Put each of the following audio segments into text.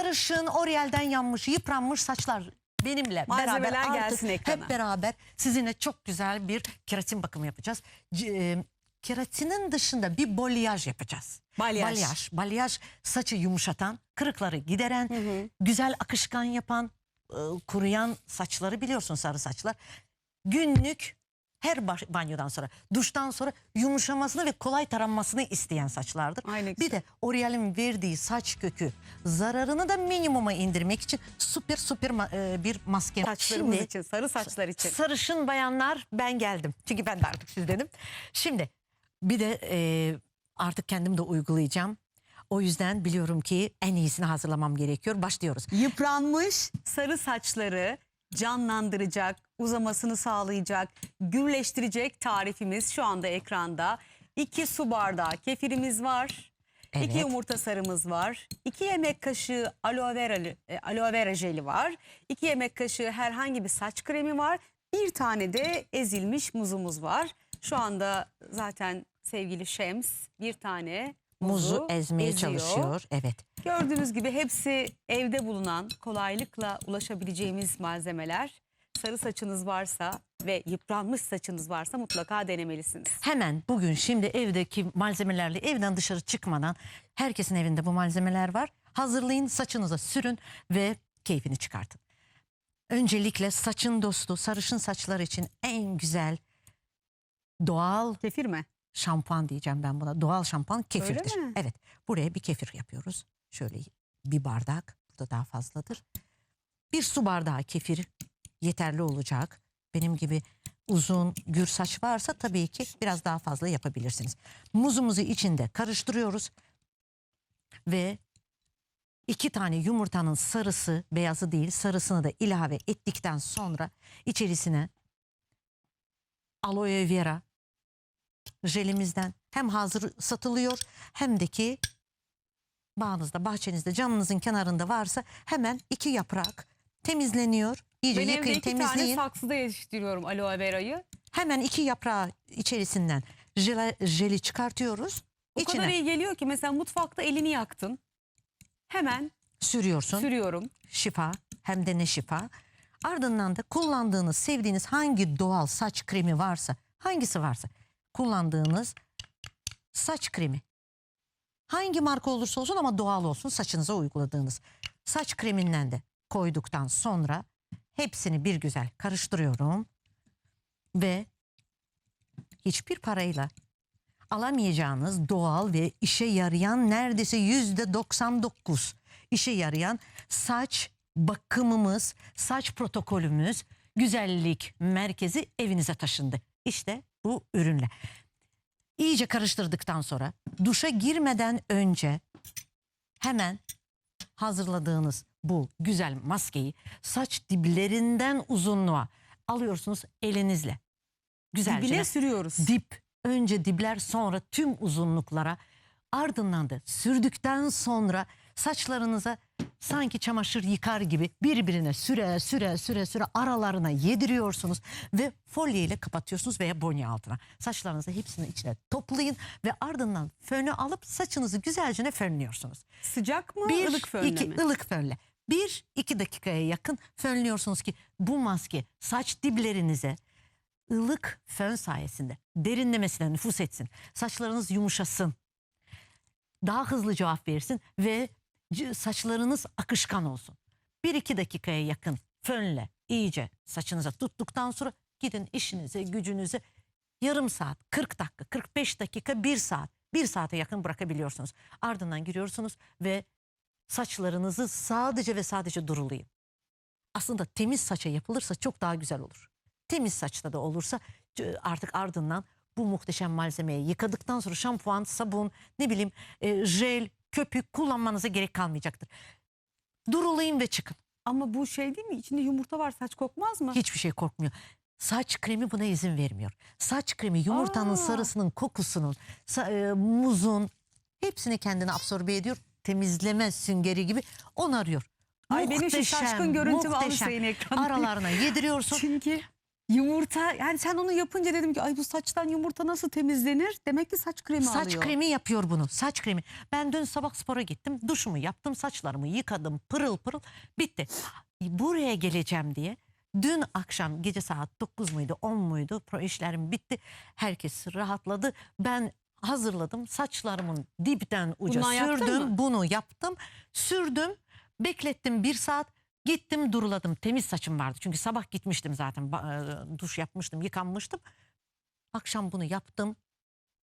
sarışın, Oriel'den yanmış, yıpranmış saçlar benimle Malzemeler beraber artık gelsin ekrana. hep beraber sizinle çok güzel bir keratin bakımı yapacağız. C- e, keratinin dışında bir bolyaj yapacağız. Balyaj. Balyaj, balyaj saçı yumuşatan, kırıkları gideren, güzel akışkan yapan, e, kuruyan saçları biliyorsun sarı saçlar. Günlük her banyodan sonra, duştan sonra yumuşamasını ve kolay taranmasını isteyen saçlardır. Ay ne Bir de L'Oreal'in verdiği saç kökü zararını da minimuma indirmek için süper süper ma- e, bir maske. Saçlarımız Şimdi- için, sarı saçlar için. Sarışın bayanlar ben geldim. Çünkü ben de artık sizdenim. Şimdi bir de e, artık kendim de uygulayacağım. O yüzden biliyorum ki en iyisini hazırlamam gerekiyor. Başlıyoruz. Yıpranmış sarı saçları canlandıracak, uzamasını sağlayacak, gürleştirecek tarifimiz şu anda ekranda. 2 su bardağı kefirimiz var. Evet. 2 yumurta sarımız var. 2 yemek kaşığı aloe vera, e, aloe vera jeli var. 2 yemek kaşığı herhangi bir saç kremi var. Bir tane de ezilmiş muzumuz var. Şu anda zaten sevgili Şems bir tane muzu, Muzu ezmeye eziyor. çalışıyor. Evet. Gördüğünüz gibi hepsi evde bulunan kolaylıkla ulaşabileceğimiz malzemeler. Sarı saçınız varsa ve yıpranmış saçınız varsa mutlaka denemelisiniz. Hemen bugün şimdi evdeki malzemelerle evden dışarı çıkmadan herkesin evinde bu malzemeler var. Hazırlayın saçınıza sürün ve keyfini çıkartın. Öncelikle saçın dostu sarışın saçlar için en güzel doğal Kefir mi? şampuan diyeceğim ben buna. Doğal şampuan kefirdir. mi? Evet. Buraya bir kefir yapıyoruz. Şöyle bir bardak. Burada daha fazladır. Bir su bardağı kefir yeterli olacak. Benim gibi uzun gür saç varsa tabii ki biraz daha fazla yapabilirsiniz. Muzumuzu içinde karıştırıyoruz. Ve iki tane yumurtanın sarısı, beyazı değil sarısını da ilave ettikten sonra içerisine aloe vera jelimizden hem hazır satılıyor hem de ki bağınızda, bahçenizde, camınızın kenarında varsa hemen iki yaprak temizleniyor. İyice Ben evde yıkayın, iki tane temizleyin. saksıda yetiştiriyorum aloe verayı. Hemen iki yaprağı içerisinden jele, jeli çıkartıyoruz. O İçine kadar iyi geliyor ki mesela mutfakta elini yaktın. Hemen sürüyorsun. sürüyorum. şifa hem de ne şifa. Ardından da kullandığınız, sevdiğiniz hangi doğal saç kremi varsa, hangisi varsa kullandığınız saç kremi. Hangi marka olursa olsun ama doğal olsun saçınıza uyguladığınız. Saç kreminden de koyduktan sonra hepsini bir güzel karıştırıyorum. Ve hiçbir parayla alamayacağınız doğal ve işe yarayan neredeyse yüzde 99 işe yarayan saç bakımımız, saç protokolümüz, güzellik merkezi evinize taşındı. İşte bu ürünle. İyice karıştırdıktan sonra duşa girmeden önce hemen hazırladığınız bu güzel maskeyi saç diplerinden uzunluğa alıyorsunuz elinizle. Güzelce Dibine sürüyoruz. dip önce dipler sonra tüm uzunluklara ardından da sürdükten sonra saçlarınıza sanki çamaşır yıkar gibi birbirine süre süre süre süre aralarına yediriyorsunuz ve folye ile kapatıyorsunuz veya bonya altına. Saçlarınızı hepsini içine toplayın ve ardından fönü alıp saçınızı güzelce fönlüyorsunuz. Sıcak mı, Bir, ılık fönle iki, mi? ılık fönle. Bir, iki dakikaya yakın fönlüyorsunuz ki bu maske saç diplerinize ılık fön sayesinde derinlemesine nüfus etsin. Saçlarınız yumuşasın. Daha hızlı cevap versin ve saçlarınız akışkan olsun. Bir iki dakikaya yakın fönle iyice saçınıza tuttuktan sonra gidin işinize, gücünüze yarım saat, 40 dakika, 45 dakika, 1 saat, 1 saate yakın bırakabiliyorsunuz. Ardından giriyorsunuz ve saçlarınızı sadece ve sadece durulayın. Aslında temiz saça yapılırsa çok daha güzel olur. Temiz saçta da olursa artık ardından bu muhteşem malzemeyi yıkadıktan sonra şampuan, sabun, ne bileyim e, jel, köpük kullanmanıza gerek kalmayacaktır. Durulayın ve çıkın. Ama bu şey değil mi? İçinde yumurta var saç kokmaz mı? Hiçbir şey korkmuyor. Saç kremi buna izin vermiyor. Saç kremi yumurtanın Aa. sarısının, kokusunun, sa- e, muzun hepsini kendine absorbe ediyor. Temizleme süngeri gibi onu arıyor. Ay benim şu şaşkın görüntümü alın muhteşem. sayın ekranda. Aralarına yediriyorsun. Çünkü Yumurta yani sen onu yapınca dedim ki ay bu saçtan yumurta nasıl temizlenir? Demek ki saç kremi Saç alıyor. kremi yapıyor bunu. Saç kremi. Ben dün sabah spora gittim. Duşumu yaptım. Saçlarımı yıkadım. Pırıl pırıl. Bitti. Buraya geleceğim diye. Dün akşam gece saat 9 muydu 10 muydu pro işlerim bitti. Herkes rahatladı. Ben hazırladım. Saçlarımın dipten uca Bundan yaptın sürdüm. mı? Bunu yaptım. Sürdüm. Beklettim bir saat. Gittim duruladım. Temiz saçım vardı. Çünkü sabah gitmiştim zaten. E, Duş yapmıştım, yıkanmıştım. Akşam bunu yaptım.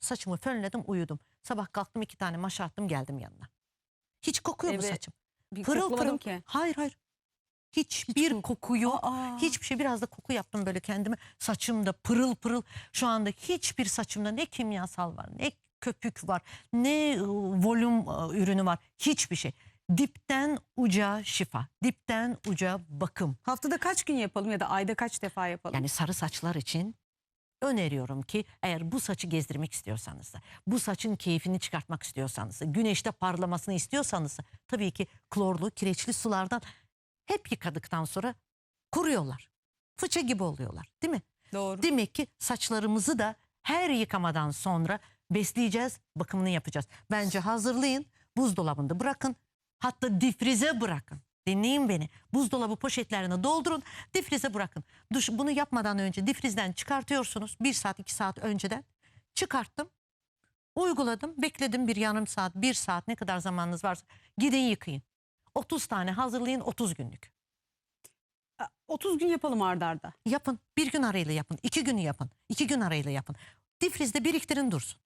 Saçımı fönledim uyudum. Sabah kalktım iki tane maşa attım geldim yanına. Hiç kokuyor mu Evet. saçım? Bir Pırıl pırıl. ki. Hayır hayır. Hiçbir koku- koku yok. Aa. Hiçbir şey biraz da koku yaptım böyle kendime. Saçımda pırıl pırıl. Şu anda hiçbir saçımda ne kimyasal var ne köpük var ne e, volüm e, ürünü var. Hiçbir şey. Dipten uca şifa. Dipten uca bakım. Haftada kaç gün yapalım ya da ayda kaç defa yapalım? Yani sarı saçlar için öneriyorum ki eğer bu saçı gezdirmek istiyorsanız da, bu saçın keyfini çıkartmak istiyorsanız da, güneşte parlamasını istiyorsanız da tabii ki klorlu, kireçli sulardan hep yıkadıktan sonra kuruyorlar. Fıça gibi oluyorlar değil mi? Doğru. Demek ki saçlarımızı da her yıkamadan sonra besleyeceğiz, bakımını yapacağız. Bence hazırlayın, buzdolabında bırakın, hatta difrize bırakın. Dinleyin beni. Buzdolabı poşetlerini doldurun, difrize bırakın. Duş, bunu yapmadan önce difrizden çıkartıyorsunuz. Bir saat, iki saat önceden çıkarttım. Uyguladım, bekledim bir yarım saat, bir saat ne kadar zamanınız varsa gidin yıkayın. 30 tane hazırlayın 30 günlük. 30 gün yapalım ardarda. arda. Yapın. Bir gün arayla yapın. iki günü yapın. iki gün arayla yapın. Difrizde biriktirin dursun.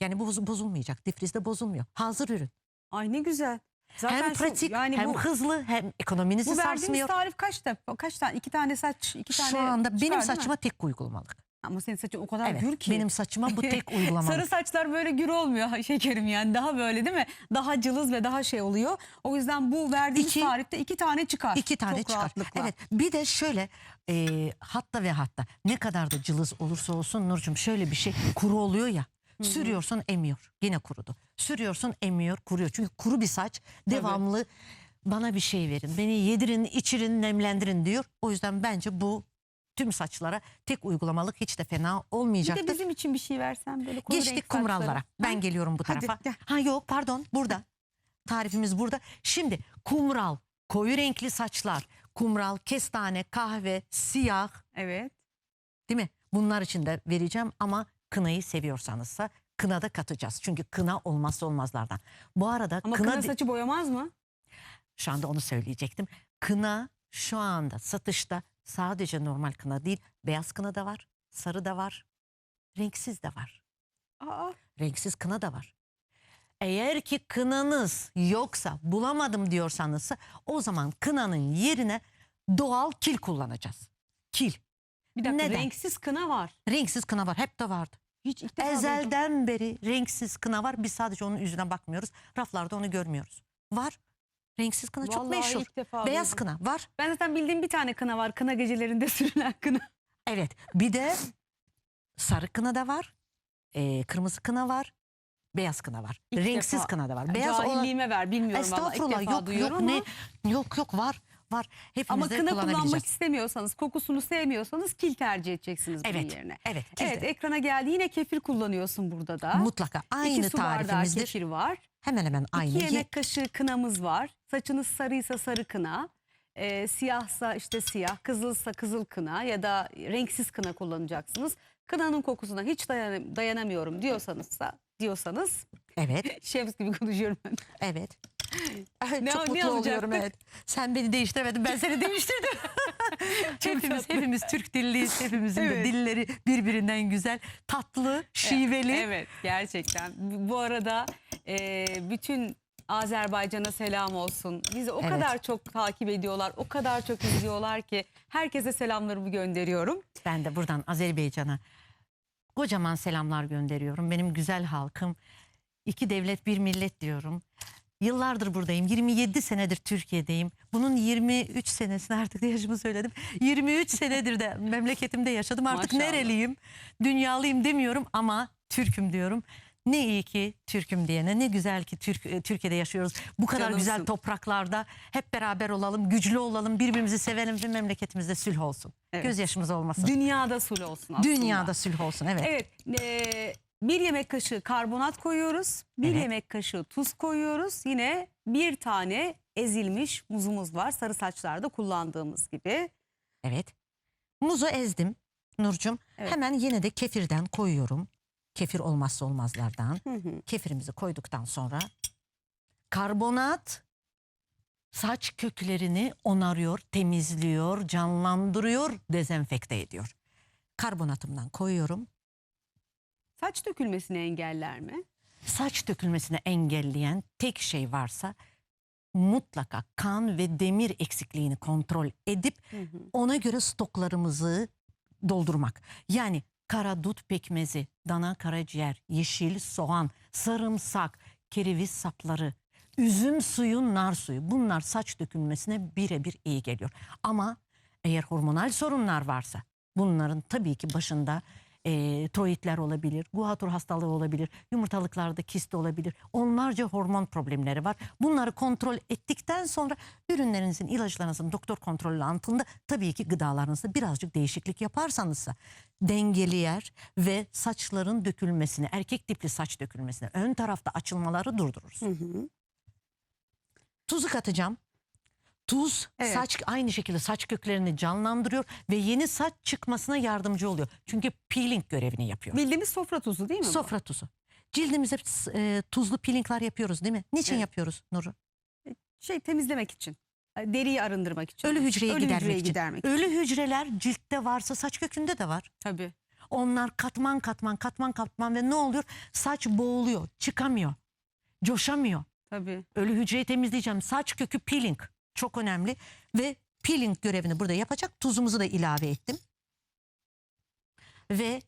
Yani bu boz- bozulmayacak. Difrizde bozulmuyor. Hazır ürün. Ay ne güzel. Zaten hem şu- pratik yani hem bu, hızlı hem ekonominizi bu sarsmıyor. tarif kaç defa? Kaç tane? İki tane saç, iki tane Şu anda çıkar, benim saçıma tek uygulamalık. Ama senin saçın o kadar Evet. gür ki. Benim saçıma bu tek uygulamalık. Sarı saçlar böyle gür olmuyor şekerim yani daha böyle değil mi? Daha cılız ve daha şey oluyor. O yüzden bu verdiğimiz İki- tarifte iki tane çıkar. İki tane Çok çıkar. rahatlıkla. Evet. Bir de şöyle e, hatta ve hatta ne kadar da cılız olursa olsun Nurcum şöyle bir şey kuru oluyor ya. Sürüyorsun emiyor. Yine kurudu. Sürüyorsun emiyor kuruyor. Çünkü kuru bir saç devamlı bana bir şey verin. Beni yedirin, içirin, nemlendirin diyor. O yüzden bence bu tüm saçlara tek uygulamalık hiç de fena Bir olmayacaktır. de bizim için bir şey versen böyle renk Geçtik saçları. kumrallara. Ben Ha? geliyorum bu Hadi, tarafa. gel. Ha yok pardon burada. Tarifimiz burada. Şimdi kumral, koyu renkli saçlar, kumral, kestane, kahve, siyah Evet. değil mi? Bunlar için de vereceğim ama kınayı seviyorsanızsa kına da katacağız. Çünkü kına olmazsa olmazlardan. Bu arada Ama kına, kına saçı boyamaz mı? şu anda onu söyleyecektim. Kına şu anda satışta sadece normal kına değil, beyaz kına da var, sarı da var, renksiz de var. Aa, renksiz kına da var. Eğer ki kınanız yoksa bulamadım diyorsanız o zaman kınanın yerine doğal kil kullanacağız. Kil. bir dakika Neden? renksiz kına var. Renksiz kına var. Hep de vardı. Hiç ilk. Ezelden beri renksiz kına var. Biz sadece onun yüzüne bakmıyoruz. Raflarda onu görmüyoruz. Var. Renksiz kına çok Vallahi meşhur. ilk defa Beyaz duydum. kına var. Ben zaten bildiğim bir tane kına var. Kına gecelerinde sürülen kına. Evet. Bir de sarı kına da var. Ee, kırmızı kına var. Beyaz kına var. İlk Renksiz defa. kına da var. Beyaz olan Cahilliğime ver bilmiyorum valla. İlk Estağfurullah defa yok duyuyorum yok ama. ne yok yok var var hepimiz Ama kına kullanmak istemiyorsanız, kokusunu sevmiyorsanız kil tercih edeceksiniz bunun Evet yerine. evet Evet kesin. ekrana geldi. Yine kefir kullanıyorsun burada da. mutlaka aynı İki su tarifimizdir. kefir var. Hemen hemen aynı. İki Ye- yemek kaşığı kınamız var. Saçınız sarıysa sarı kına. Ee, siyahsa işte siyah, kızılsa kızıl kına ya da renksiz kına kullanacaksınız. Kınanın kokusuna hiç dayan- dayanamıyorum diyorsanız da diyorsanız Evet şems gibi konuşuyorum ben. evet. Evet, Ne- çok ne mutlu oluyorum evet. Sen beni değiştiremedin ben seni değiştirdim. hepimiz hepimiz Türk dilliyiz. Hepimizin de Evet. dilleri birbirinden güzel, tatlı, şiveli. Evet gerçekten. Bu arada e, bütün Azerbaycan'a selam olsun. Bizi o Evet. kadar çok takip ediyorlar, o kadar çok izliyorlar ki herkese selamlarımı gönderiyorum. Ben de buradan Azerbaycan'a kocaman selamlar gönderiyorum. Benim güzel halkım. İki devlet bir millet diyorum. Yıllardır buradayım. 27 senedir Türkiye'deyim. Bunun 23 senesini artık da yaşımı söyledim. 23 senedir de memleketimde yaşadım. Artık Maşallah. nereliyim? Dünyalıyım demiyorum ama Türk'üm diyorum. Ne iyi ki Türk'üm diyene, ne güzel ki Türk, e, Türkiye'de yaşıyoruz. Bu kadar Canımsın. güzel topraklarda hep beraber olalım, güçlü olalım, birbirimizi sevelim ve memleketimizde sülh olsun. Evet. Gözyaşımız olmasın. Dünyada sul olsun aslında. Dünyada sülh olsun, evet. Evet. e, bir yemek kaşığı karbonat koyuyoruz. Bir Evet. yemek kaşığı tuz koyuyoruz. Yine bir tane ezilmiş muzumuz var. Sarı saçlarda kullandığımız gibi. Evet. Muzu ezdim Nurcum. Evet. Hemen yine de kefirden koyuyorum. Kefir olmazsa olmazlardan. Hı hı. Kefirimizi koyduktan sonra karbonat saç köklerini onarıyor, temizliyor, canlandırıyor, dezenfekte ediyor. Karbonatımdan koyuyorum. Saç dökülmesini engeller mi? Saç dökülmesini engelleyen tek şey varsa mutlaka kan ve demir eksikliğini kontrol edip Hı hı. ona göre stoklarımızı doldurmak. Yani kara dut pekmezi, dana karaciğer, yeşil soğan, sarımsak, kereviz sapları, üzüm suyu, nar suyu bunlar saç dökülmesine birebir iyi geliyor. Ama eğer hormonal sorunlar varsa bunların tabii ki başında e, tiroidler olabilir, guatur hastalığı olabilir, yumurtalıklarda kist olabilir. Onlarca hormon problemleri var. Bunları kontrol ettikten sonra ürünlerinizin, ilaçlarınızın doktor kontrolü altında tabii ki gıdalarınızda birazcık değişiklik yaparsanız da dengeli yer ve saçların dökülmesini, erkek tipli saç dökülmesini, ön tarafta açılmaları durdururuz. Hı hı. Tuzu katacağım. Tuz Evet. saç aynı şekilde saç köklerini canlandırıyor ve yeni saç çıkmasına yardımcı oluyor. Çünkü peeling görevini yapıyor. Bildiğimiz sofra tuzu değil mi bu? Sofra tuzu. Cildimize e, tuzlu peelingler yapıyoruz değil mi? Niçin Evet. yapıyoruz Nuru? Şey temizlemek için. Deriyi arındırmak için. Ölü hücreyi Ölü gidermek hücreyi için. gidermek Ölü hücreler ciltte varsa saç kökünde de var. Tabii. Onlar katman katman katman katman ve ne oluyor? Saç boğuluyor, çıkamıyor, coşamıyor. Tabii. Ölü hücreyi temizleyeceğim. Saç kökü peeling çok önemli ve peeling görevini burada yapacak. Tuzumuzu da ilave ettim. Ve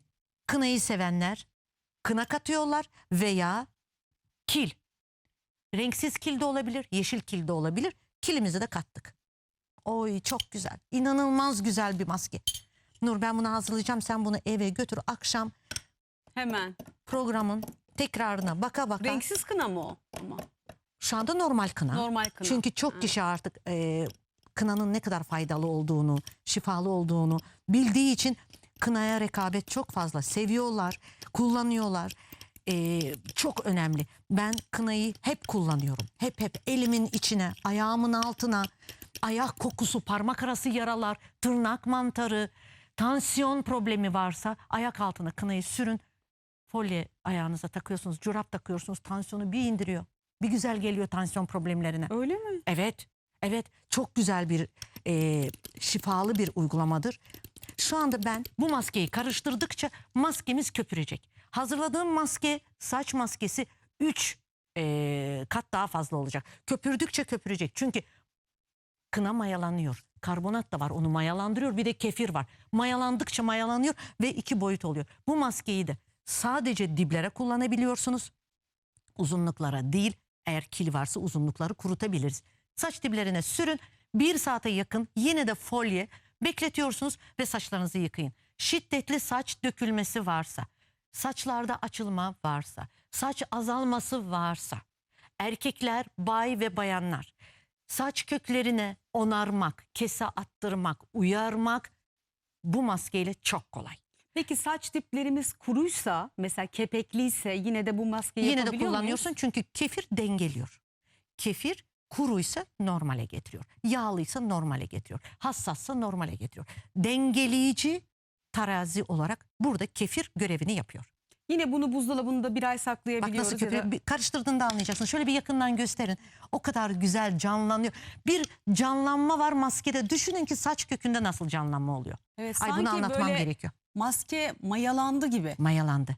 kınayı sevenler kına katıyorlar veya kil. Renksiz kil de olabilir, yeşil kil de olabilir. Kilimizi de kattık. Oy çok güzel. İnanılmaz güzel bir maske. Nur ben bunu hazırlayacağım. Sen bunu eve götür. Akşam Hemen. programın tekrarına baka baka. Renksiz kına mı o? Ama. Şu anda normal kına. Normal kına. Çünkü çok kişi artık e, kınanın ne kadar faydalı olduğunu, şifalı olduğunu bildiği için kınaya rekabet çok fazla. Seviyorlar, kullanıyorlar. E, çok önemli. Ben kınayı hep kullanıyorum. Hep hep elimin içine, ayağımın altına, ayak kokusu, parmak arası yaralar, tırnak mantarı, tansiyon problemi varsa ayak altına kınayı sürün. Folye ayağınıza takıyorsunuz, çorap takıyorsunuz, tansiyonu bir indiriyor. Bir güzel geliyor tansiyon problemlerine. Öyle mi? Evet, evet çok güzel bir e, şifalı bir uygulamadır. Şu anda ben bu maskeyi karıştırdıkça maskemiz köpürecek. Hazırladığım maske saç maskesi 3 kat daha fazla olacak. Köpürdükçe köpürecek. Çünkü kına mayalanıyor. Karbonat da var onu mayalandırıyor. Bir de kefir var. Mayalandıkça mayalanıyor ve iki boyut oluyor. Bu maskeyi de sadece diblere kullanabiliyorsunuz uzunluklara değil eğer kil varsa uzunlukları kurutabiliriz. Saç diplerine sürün bir saate yakın yine de folye bekletiyorsunuz ve saçlarınızı yıkayın. Şiddetli saç dökülmesi varsa, saçlarda açılma varsa, saç azalması varsa, erkekler, bay ve bayanlar saç köklerine onarmak, kese attırmak, uyarmak bu maskeyle çok kolay. Peki saç diplerimiz kuruysa mesela kepekliyse yine de bu maskeyi Yine de yapabiliyor muyuz? kullanıyorsun çünkü kefir dengeliyor. Kefir kuruysa normale getiriyor. Yağlıysa normale getiriyor. Hassassa normale getiriyor. Dengeleyici terazi olarak burada kefir görevini yapıyor. Yine bunu buzdolabında bir ay Bak saklayabiliyoruz. nasıl ya da- köpüğü bir karıştırdığında anlayacaksın. Şöyle bir yakından gösterin. O kadar güzel canlanıyor. Bir canlanma var maskede. Düşünün ki saç kökünde nasıl canlanma oluyor. Evet, Ay sanki bunu anlatmam böyle gerekiyor. Maske mayalandı gibi. Mayalandı.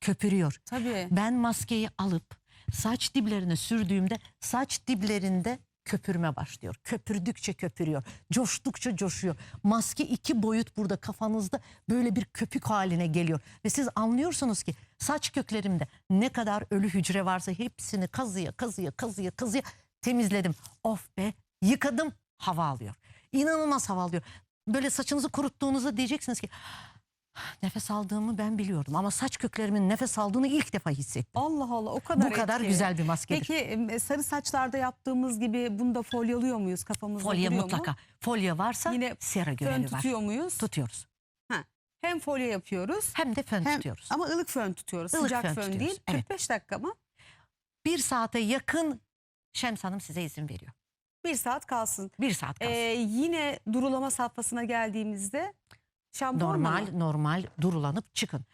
Köpürüyor. Tabii. Ben maskeyi alıp saç diplerine sürdüğümde saç diplerinde köpürme başlıyor. Köpürdükçe köpürüyor. Coştukça coşuyor. Maske iki boyut burada kafanızda böyle bir köpük haline geliyor. Ve siz anlıyorsunuz ki saç köklerimde ne kadar ölü hücre varsa hepsini kazıya kazıya kazıya kazıya temizledim. Of be yıkadım hava alıyor. İnanılmaz hava alıyor. Böyle saçınızı kuruttuğunuzda diyeceksiniz ki Nefes aldığımı ben biliyordum ama saç köklerimin nefes aldığını ilk defa hissettim. Allah Allah o kadar Bu kadar etkili. güzel bir maskedir. Peki e, sarı saçlarda yaptığımız gibi bunu da folyalıyor muyuz kafamızda Folye duruyor mutlaka. mu? Folye varsa Yine sera Fön görevi var. tutuyor muyuz? Tutuyoruz. Hem folye yapıyoruz Hem de fön hem tutuyoruz. ama ılık fön tutuyoruz. Ilık Sıcak fön fön, tutuyoruz, değil. evet. 45 dakika mı? Bir saate yakın Şems Hanım size izin veriyor. Bir saat kalsın. Bir saat kalsın. Ee, yine durulama safhasına geldiğimizde şampuanla normal mı? normal durulanıp çıkın.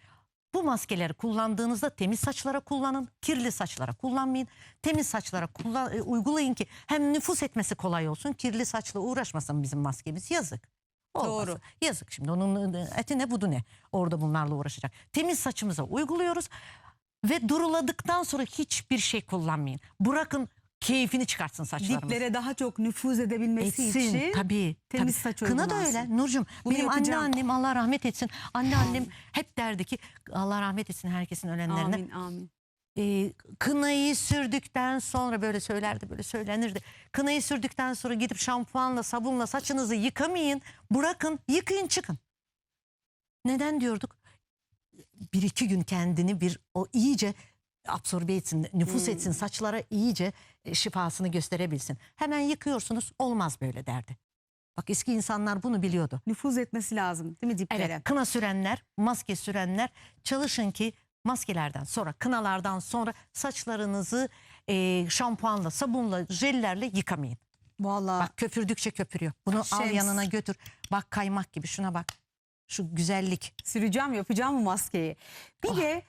Bu maskeleri kullandığınızda temiz saçlara kullanın, kirli saçlara kullanmayın. Temiz saçlara kullan, e, uygulayın ki hem nüfus etmesi kolay olsun, kirli saçla uğraşmasın bizim maskemiz. Yazık. Olmasın. Doğru. Yazık şimdi onun e, eti ne budu ne orada bunlarla uğraşacak. Temiz saçımıza uyguluyoruz ve duruladıktan sonra hiçbir şey kullanmayın. Bırakın keyfini çıkartsın saçlarımız. diplere daha çok nüfuz edebilmesi Etsin için tabii. temiz tabii. saç Kına da uygulansın. öyle Nurcum. Bunu benim yapacağım. anneannem Allah rahmet etsin. Anneannem hep derdi ki Allah rahmet etsin herkesin ölenlerine. amin amin. Ee, kınayı sürdükten sonra böyle söylerdi böyle söylenirdi. Kınayı sürdükten sonra gidip şampuanla sabunla saçınızı yıkamayın. Bırakın yıkayın çıkın. Neden diyorduk? Bir iki gün kendini bir o iyice absorbe etsin, nüfus Hmm. etsin, saçlara iyice e, şifasını gösterebilsin. Hemen yıkıyorsunuz olmaz böyle derdi. Bak eski insanlar bunu biliyordu. Nüfuz etmesi lazım değil mi diplere? Evet kına sürenler, maske sürenler çalışın ki maskelerden sonra, kınalardan sonra saçlarınızı e, şampuanla, sabunla, jellerle yıkamayın. Vallahi Bak köpürdükçe köpürüyor. Bunu al Şems. yanına götür. Bak kaymak gibi şuna bak. Şu güzellik. süreceğim yapacağım bu maskeyi. Bir Oh. de